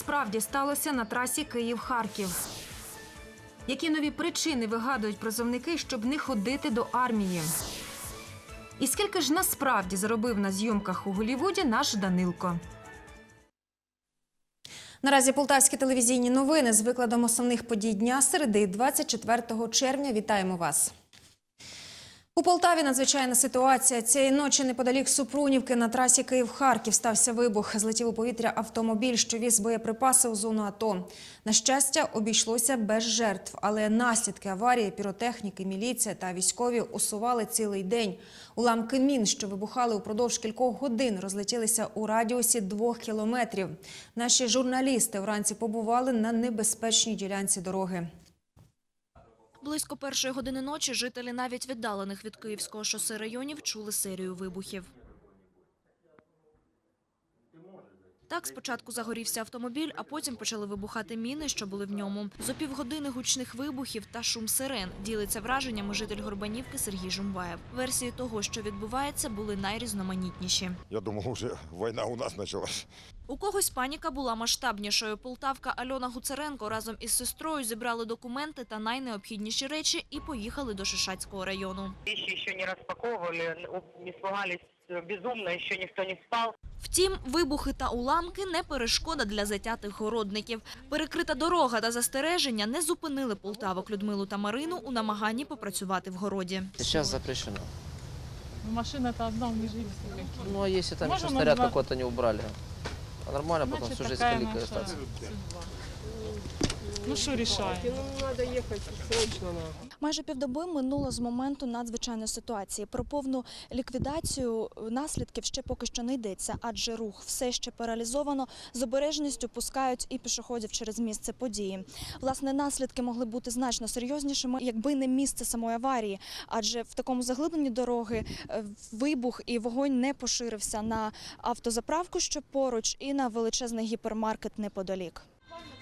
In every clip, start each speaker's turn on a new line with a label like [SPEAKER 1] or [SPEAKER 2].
[SPEAKER 1] Що насправді сталося на трасі Київ-Харків? Які нові причини вигадують призовники, щоб не ходити до армії? І скільки ж насправді заробив на зйомках у Голлівуді наш Данилко? Наразі полтавські телевізійні новини з викладом основних подій дня середи 24 червня. Вітаємо вас. У Полтаві надзвичайна ситуація. Цієї ночі неподалік Супрунівки на трасі Київ-Харків стався вибух. Злетів у повітря автомобіль, що віз боєприпаси у зону АТО. На щастя, обійшлося без жертв, але наслідки аварії піротехніки, міліція та військові усували цілий день. Уламки мін, що вибухали упродовж кількох годин, розлетілися у радіусі двох кілометрів. Наші журналісти вранці побували на небезпечній ділянці дороги.
[SPEAKER 2] Близько першої години ночі жителі навіть віддалених від Київського шосе районів чули серію вибухів. Так, спочатку загорівся автомобіль, а потім почали вибухати міни, що були в ньому. За півгодини гучних вибухів та шум сирен ділиться враженнями житель Горбанівки Сергій Жумбаєв. Версії того, що відбувається, були найрізноманітніші.
[SPEAKER 3] Я думал, уже война у нас началась.
[SPEAKER 2] У когось паніка була масштабнішою. Полтавка Альона Гуцеренко разом із сестрою зібрали документи та найнеобхідніші речі і поїхали до Шишацького району.
[SPEAKER 4] Вещи еще не распаковывали, не испугались э, безумно, еще никто не спал.
[SPEAKER 2] Втім, вибухи та уламки не перешкода для затятих городників. Перекрита дорога та застереження не зупинили полтавок Людмилу та Марину у намаганні попрацювати в городі.
[SPEAKER 5] Сейчас запрещено.
[SPEAKER 6] Ну, Машина-то одна, у них жизнь какие.
[SPEAKER 5] Ну, а если там
[SPEAKER 6] Можем
[SPEAKER 5] еще
[SPEAKER 6] мы
[SPEAKER 5] снаряд
[SPEAKER 6] два-
[SPEAKER 5] какой-то не убрали? А нормально потом всю жизнь каликой остаться.
[SPEAKER 6] судьба. Ну, что решаем?
[SPEAKER 7] Майже півдоби минуло з моменту надзвичайної ситуації. Про повну ліквідацію наслідків ще поки що не йдеться, адже рух все ще паралізовано. З обережністю пускають і пішоходів через місце події. Власне, наслідки могли бути значно серйознішими, якби не місце самої аварії, адже в такому заглибленні дороги е, вибух і вогонь не поширився на автозаправку, що поруч, і на величезний гіпермаркет неподалік.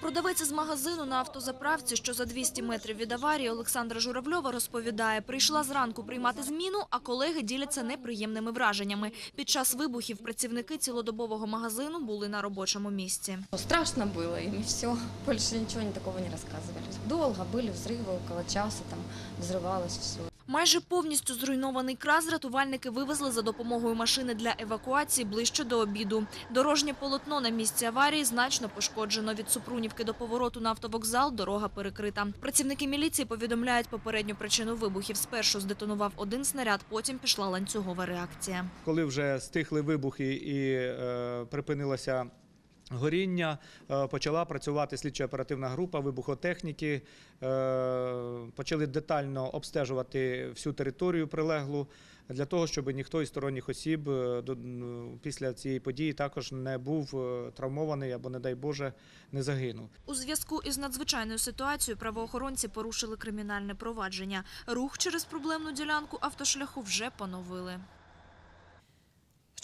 [SPEAKER 2] Продавець з магазину на автозаправці, що за 200 метрів від аварії, Олександра Журавльова розповідає, прийшла зранку приймати зміну, а колеги діляться неприємними враженнями. Під час вибухів працівники цілодобового магазину були на робочому місці.
[SPEAKER 8] Страшно было им, и все. Больше ничего не такого не рассказывали. Долго были взрывы, около часа там взрывалось все.
[SPEAKER 2] Майже повністю зруйнований краз рятувальники вивезли за допомогою машини для евакуації ближче до обіду. Дорожнє полотно на місці аварії значно пошкоджено. Від Супрунівки до повороту на автовокзал дорога перекрита. Працівники міліції повідомляють попередню причину вибухів. Спершу здетонував один снаряд, потім пішла ланцюгова реакція.
[SPEAKER 9] коли вже стихли вибухи і е, припинилося горіння, е, почала працювати слідчо-оперативна група вибухотехніки. Е, почали детально обстежувати всю територію прилеглу для того, щоб ніхто із сторонніх осіб е, після цієї події також не був травмований або, не дай Боже, не загинув.
[SPEAKER 2] У зв'язку із надзвичайною ситуацією правоохоронці порушили кримінальне провадження. Рух через проблемну ділянку автошляху вже поновили.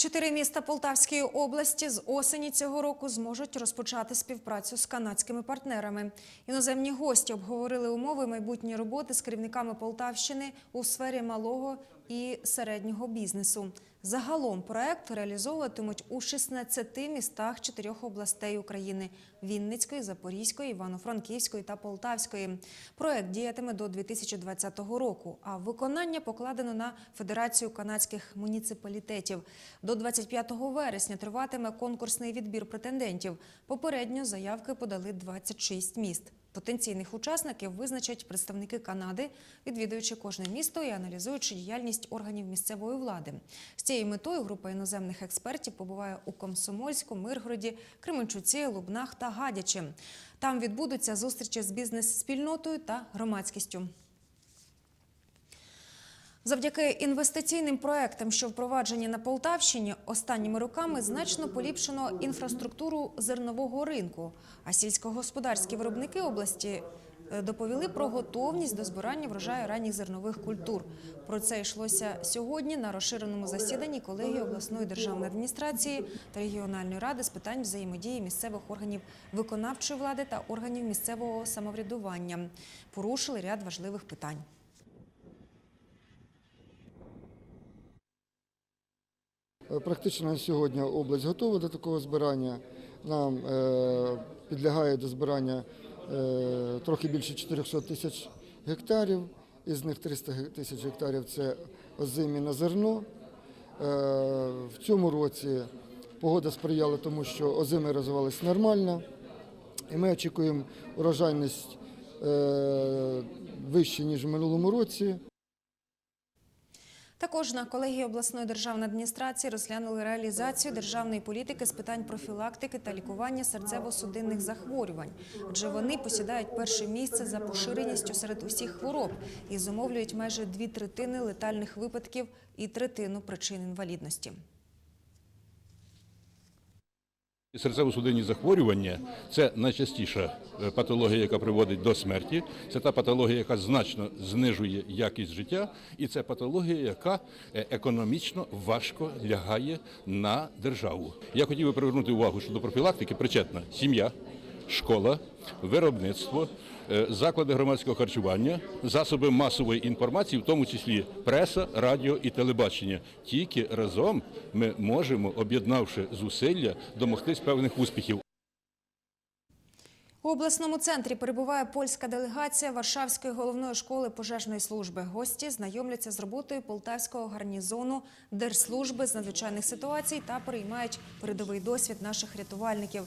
[SPEAKER 1] Чотири міста Полтавської області з осені цього року зможуть розпочати співпрацю з канадськими партнерами. Іноземні гості обговорили умови майбутньої роботи з керівниками Полтавщини у сфері малого і середнього бізнесу. Загалом проект реалізовуватимуть у 16 містах чотирьох областей України: Вінницької, Запорізької, Івано-Франківської та Полтавської. Проект діятиме до 2020 року, а виконання покладено на Федерацію канадських муніципалітетів. До 25 вересня триватиме конкурсний відбір претендентів. Попередньо заявки подали 26 міст. Потенційних учасників визначать представники Канади, відвідуючи кожне місто і аналізуючи діяльність органів місцевої влади. З цією метою група іноземних експертів побуває у Комсомольську, Миргороді, Кременчуці, Лубнах та Гадячі. Там відбудуться зустрічі з бізнес-спільнотою та громадськістю. Завдяки інвестиційним проектам, що впроваджені на Полтавщині, останніми роками значно поліпшено інфраструктуру зернового ринку. А сільськогосподарські виробники області е, доповіли про готовність до збирання врожаю ранніх зернових культур. Про це йшлося сьогодні на розширеному засіданні колегії обласної державної адміністрації та регіональної ради з питань взаємодії місцевих органів виконавчої влади та органів місцевого самоврядування. Порушили ряд важливих питань.
[SPEAKER 10] Практично на сьогодні область готова до такого збирання. нам е, підлягає до збирання е, трохи більше 400 тисяч гектарів. Із них 300 тисяч гектарів це озимі на зерно. Е, В цьому році погода сприяла тому, що озими розвивалися нормально. І ми очікуємо урожайність е, вище, ніж в минулому році.
[SPEAKER 1] Також на колегії обласної державної адміністрації розглянули реалізацію державної політики з питань профілактики та лікування серцево-судинних захворювань, адже вони посідають перше місце за поширеністю серед усіх хвороб і зумовлюють майже дві третини летальних випадків і третину причин інвалідності.
[SPEAKER 11] Серцево-судинні захворювання це найчастіша е, патологія, яка приводить до смерті. Це та патологія, яка значно знижує якість життя, і це патологія, яка е, економічно важко лягає на державу. Я хотів би привернути увагу, що до профілактики причетна сім'я, школа, виробництво, заклади громадського харчування, засоби масової інформації, в тому числі преса, радіо і телебачення. Тільки разом ми можемо, об'єднавши зусилля, домогтись певних успіхів.
[SPEAKER 1] У обласному центрі перебуває польська делегація Варшавської головної школи пожежної служби. Гості знайомляться з роботою полтавського гарнізону Держслужби з надзвичайних ситуацій та переймають передовий досвід наших рятувальників.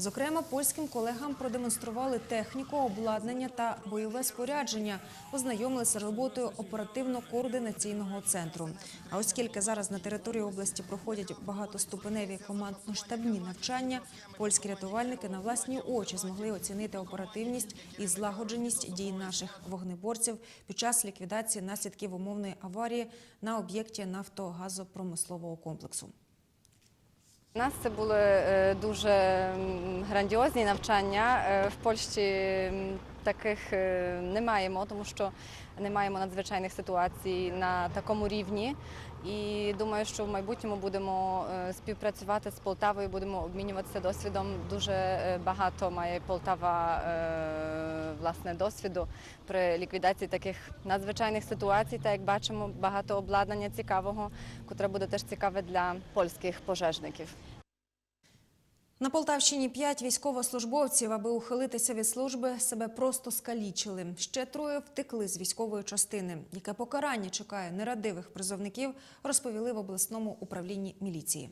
[SPEAKER 1] Зокрема, польським колегам продемонстрували техніку, обладнання та бойове спорядження, ознайомилися з роботою оперативно-координаційного центру. А оскільки зараз на території області проходять багатоступеневі командно-штабні навчання, польські рятувальники на власні очі змогли оцінити оперативність і злагодженість дій наших вогнеборців під час ліквідації наслідків умовної аварії на об'єкті нафтогазопромислового комплексу.
[SPEAKER 8] У нас це були е, дуже грандіозні навчання. Е, В Польщі таких е, не маємо, тому що не маємо надзвичайних ситуацій на такому рівні. І думаю, що в майбутньому будемо е, співпрацювати з Полтавою, будемо обмінюватися досвідом. Дуже е, багато має Полтава власне досвіду при ліквідації таких надзвичайних ситуацій. Та як бачимо, багато обладнання цікавого, котре буде теж цікаве для польських пожежників.
[SPEAKER 1] На Полтавщині п'ять військовослужбовців, аби ухилитися від служби, себе просто скалічили. Ще троє втекли з військової частини. Яке покарання чекає нерадивих призовників, розповіли в обласному управлінні міліції.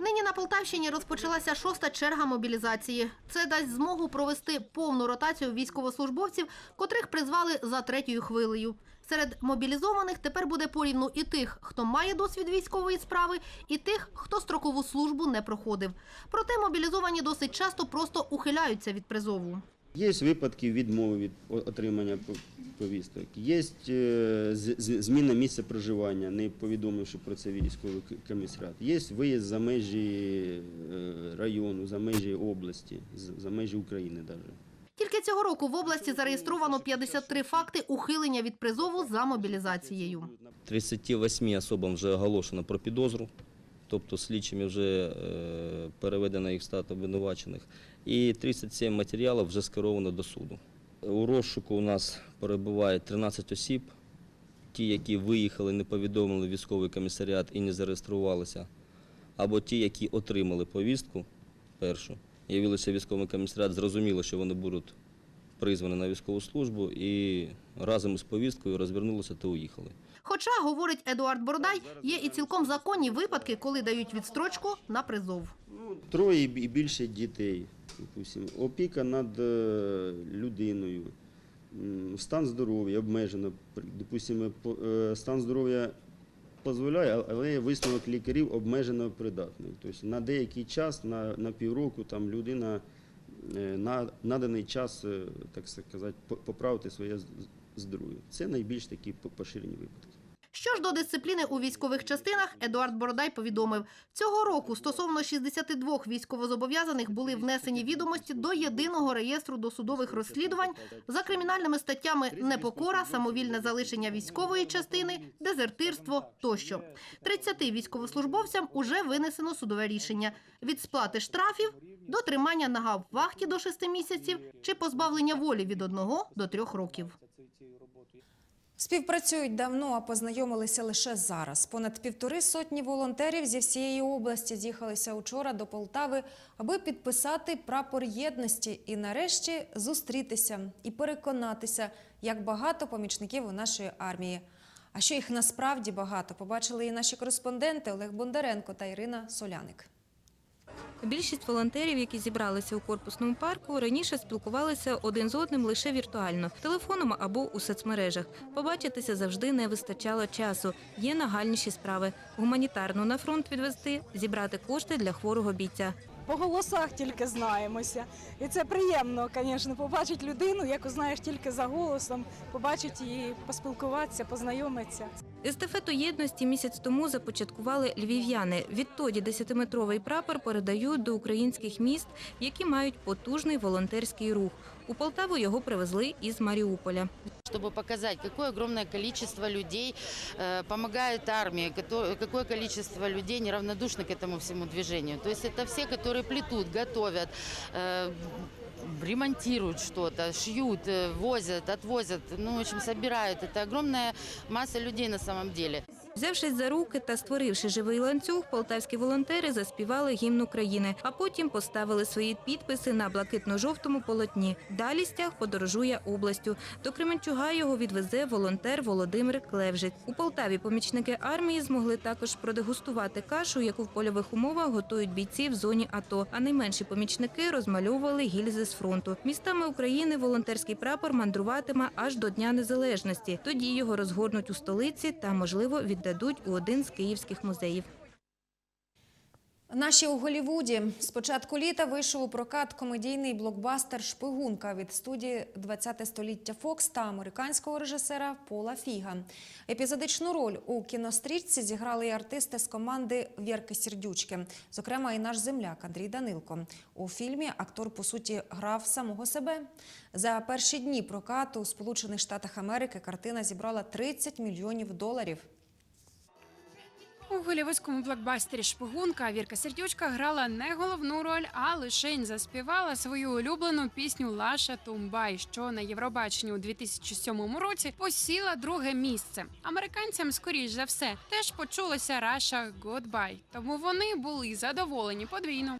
[SPEAKER 12] Нині на Полтавщині розпочалася шоста черга мобілізації. Це дасть змогу провести повну ротацію військовослужбовців, котрих призвали за третьою хвилею. Серед мобілізованих тепер буде порівну і тих, хто має досвід військової справи, і тих, хто строкову службу не проходив. Проте мобілізовані досить часто просто ухиляються від призову.
[SPEAKER 13] Є випадки відмови від отримання повісток. Є е, зміна місця проживання, не повідомивши про це військовий комісаріат. Є виїзд за межі е, району, за межі області, за межі України навіть.
[SPEAKER 12] Тільки цього року в області зареєстровано 53 факти ухилення від призову за мобілізацією.
[SPEAKER 14] 38 особам вже оголошено про підозру, тобто слідчими вже е, переведено їх стат обвинувачених, і 37 матеріалів вже скеровано до суду. У розшуку у нас перебуває 13 осіб, ті, які виїхали, не повідомили військовий комісаріат і не зареєструвалися, або ті, які отримали повістку першу, явилися в військовий комісаріат, зрозуміло, що вони будуть призвані на військову службу і разом із повісткою розвернулися та уїхали.
[SPEAKER 12] Хоча, говорить Едуард Бородай, є і цілком законні випадки, коли дають відстрочку на призов.
[SPEAKER 13] Троє і більше дітей, допустим, опіка над е, людиною, стан здоров'я обмежено. Допустимо, е, стан здоров'я дозволяє, але висновок лікарів обмежено придатний. Тобто на деякий час, на, на півроку, там людина е, на наданий час, е, так сказати, поправити своє здоров'я. Це найбільш такі поширені випадки.
[SPEAKER 12] Що ж до дисципліни у військових частинах, Едуард Бородай повідомив, цього року стосовно 62 військовозобов'язаних були внесені відомості до єдиного реєстру досудових розслідувань за кримінальними статтями непокора, самовільне залишення військової частини, дезертирство тощо. 30 військовослужбовцям уже винесено судове рішення від сплати штрафів до тримання на гауптвахті до 6 місяців чи позбавлення волі від 1 до 3 років.
[SPEAKER 1] Співпрацюють давно, а познайомилися лише зараз. Понад півтори сотні волонтерів зі всієї області з'їхалися учора до Полтави, аби підписати прапор єдності і нарешті зустрітися і переконатися, як багато помічників у нашої армії. А що їх насправді багато, побачили і наші кореспонденти Олег Бондаренко та Ірина Соляник.
[SPEAKER 15] Більшість волонтерів, які зібралися у корпусному парку, раніше спілкувалися один з одним лише віртуально, телефоном або у соцмережах. Побачитися завжди не вистачало часу. Є нагальніші справи: гуманітарну на фронт відвести, зібрати кошти для хворого бійця.
[SPEAKER 16] По голосах тільки знаємося. І це приємно, звісно, побачити людину, яку знаєш тільки за голосом, побачити її, поспілкуватися, познайомитися.
[SPEAKER 15] Естафету єдності місяць тому започаткували львів'яни. Відтоді 10-метровий прапор передають до українських міст, які мають потужний волонтерський рух. У Полтаву його привезли із Маріуполя
[SPEAKER 17] чтобы показать, какое огромное количество людей э, помогает армии, кото- какое количество людей неравнодушно к этому всему движению. То есть это все, которые плетут, готовят, э, ремонтируют что-то, шьют, э, возят, отвозят, ну, в общем, собирают. Это огромная масса людей на самом деле.
[SPEAKER 15] Взявшись за руки та створивши живий ланцюг, полтавські волонтери заспівали гімн України, а потім поставили свої підписи на блакитно-жовтому полотні. Далі стяг подорожує областю. До Кременчуга його відвезе волонтер Володимир Клевжець. У Полтаві помічники армії змогли також продегустувати кашу, яку в польових умовах готують бійці в зоні АТО. А найменші помічники розмальовували гільзи з фронту. Містами України волонтерський прапор мандруватиме аж до Дня Незалежності. Тоді його розгорнуть у столиці та, можливо, віддадуть у один з київських музеїв.
[SPEAKER 1] Наші у Голівуді з початку літа вийшов у прокат комедійний блокбастер Шпигунка від студії «20 століття Фокс та американського режисера Пола Фіга. Епізодичну роль у кінострічці зіграли і артисти з команди Вірки Сердючки, зокрема і наш земляк Андрій Данилко. У фільмі актор по суті грав самого себе. За перші дні прокату у Америки картина зібрала 30 мільйонів доларів.
[SPEAKER 18] У голівудському блокбастері Шпигунка Вірка Сердючка грала не головну роль, а лишень заспівала свою улюблену пісню Лаша Тумбай, що на Євробаченні у 2007 році посіла друге місце. Американцям, скоріш за все, теж почулося Раша Goodbye, тому вони були задоволені подвійно.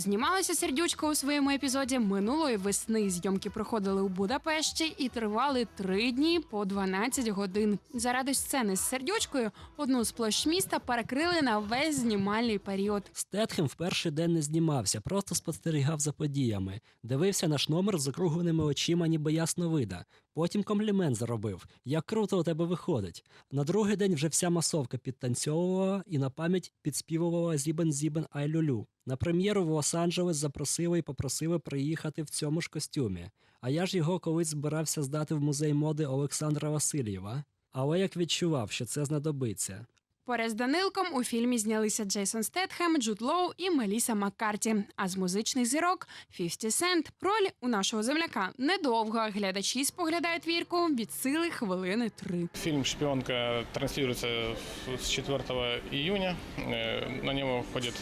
[SPEAKER 18] Знімалася сердючка у своєму епізоді минулої весни. Зйомки проходили у Будапешті і тривали три дні по 12 годин. Заради сцени з сердючкою одну з площ міста перекрили на весь знімальний період.
[SPEAKER 19] Стетхем в перший день не знімався, просто спостерігав за подіями, дивився наш номер з округленими очима, ніби ясновида. Потім комплімент заробив. Як круто у тебе виходить. На другий день вже вся масовка підтанцьовувала і на пам'ять підспівувала Зібен Зібен Ай Люлю. На прем'єру в Лос-Анджелес запросили і попросили приїхати в цьому ж костюмі. А я ж його колись збирався здати в музей моди Олександра Васильєва. Але як відчував, що це знадобиться.
[SPEAKER 18] Поряд з Данилком у фільмі знялися Джейсон Стетхем, Джуд Лоу і Меліса Маккарті. А з музичних зірок 50 Cent. Роль у нашого земляка недовга. Глядачі споглядають вірку від сили хвилини три.
[SPEAKER 20] Фильм «Шпионка» транслируется с 4 июня. Э, На него ходит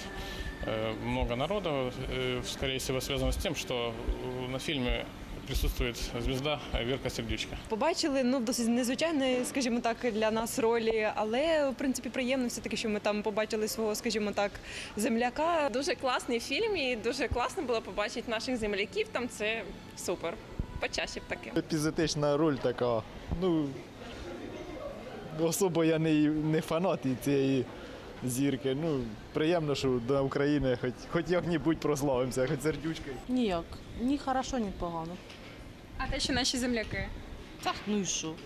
[SPEAKER 20] э, много народу. Э, Скорее всего, связано с тем, что э, на фильме присутствует звезда Верка Сердючка.
[SPEAKER 21] Побачили ну досить незвичайні, скажімо так, для нас ролі, але в принципі приємно все таки, що ми там побачили свого, скажімо так, земляка.
[SPEAKER 22] Дуже класний фільм, і дуже класно було побачити наших земляків. Там це супер. Почаще б таке.
[SPEAKER 23] Епізотична роль така. Ну особо я не, не фанат і цієї зірки. Ну, приємно, що до України хоч, хоч як-небудь прославимося, хоч сердючкою.
[SPEAKER 6] Ніяк. Ні хорошо, ні погано.
[SPEAKER 18] А те, що наші земляки.
[SPEAKER 6] Так, ну і що?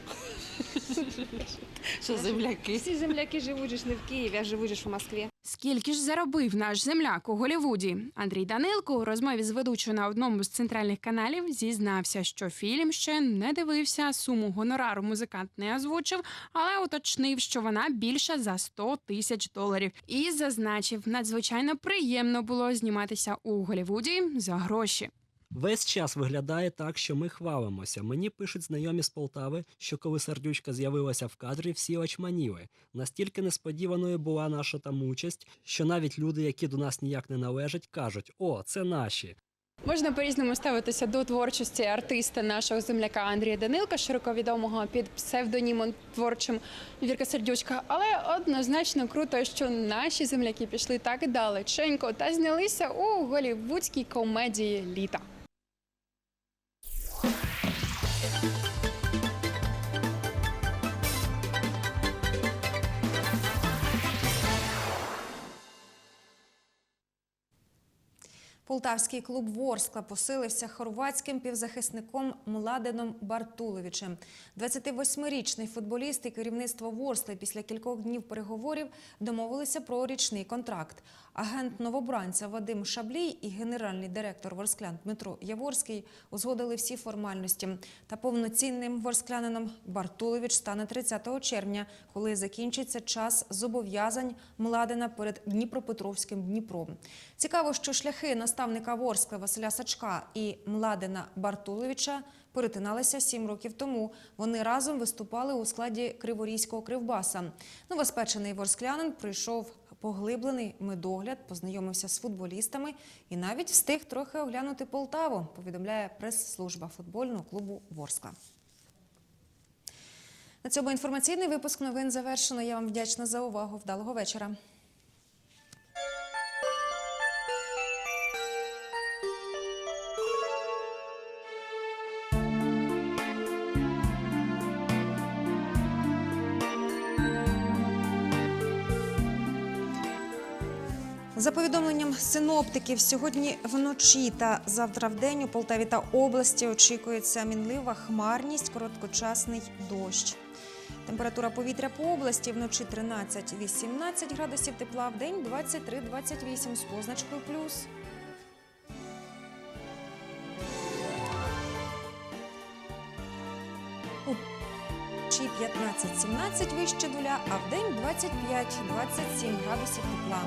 [SPEAKER 6] Що земляки?
[SPEAKER 24] Всі земляки живуть ж не в Києві, а живуть ж в Москві.
[SPEAKER 18] Скільки ж заробив наш земляк у Голівуді? Андрій Данилко у розмові з ведучою на одному з центральних каналів зізнався, що фільм ще не дивився. Суму гонорару музикант не озвучив, але уточнив, що вона більша за 100 тисяч доларів. І зазначив, надзвичайно приємно було зніматися у Голівуді за гроші.
[SPEAKER 19] Весь час виглядає так, що ми хвалимося. Мені пишуть знайомі з Полтави, що коли сердючка з'явилася в кадрі, всі очманіли. Настільки несподіваною була наша там участь, що навіть люди, які до нас ніяк не належать, кажуть: о, це наші.
[SPEAKER 18] Можна по-різному ставитися до творчості артиста нашого земляка Андрія Данилка, широко відомого під псевдонімом творчим Вірка Сердючка. Але однозначно круто, що наші земляки пішли так далеченько та знялися у голівудській комедії літа. thank you.
[SPEAKER 1] Полтавський клуб Ворскла посилився хорватським півзахисником Младеном Бартуловичем. 28-річний футболіст і керівництво Ворскли після кількох днів переговорів домовилися про річний контракт. Агент новобранця Вадим Шаблій і генеральний директор Ворсклян Дмитро Яворський узгодили всі формальності. Та повноцінним ворсклянином Бартулович стане 30 червня, коли закінчиться час зобов'язань Младена перед Дніпропетровським Дніпром. Цікаво, що шляхи наставника Ворскли Василя Сачка і Младена Бартуловича перетиналися сім років тому. Вони разом виступали у складі Криворізького кривбаса. Новоспечений ворсклянин прийшов поглиблений медогляд, познайомився з футболістами і навіть встиг трохи оглянути Полтаву, повідомляє прес-служба футбольного клубу Ворскла. На цьому інформаційний випуск новин завершено. Я вам вдячна за увагу. Вдалого вечора. За повідомленням синоптиків, сьогодні вночі та завтра вдень у Полтаві та області очікується мінлива хмарність, короткочасний дощ. Температура повітря по області вночі 13-18 градусів тепла, в день 23-28 з позначкою плюс. Вночі 15-17 вище нуля, а в день 25-27 градусів тепла.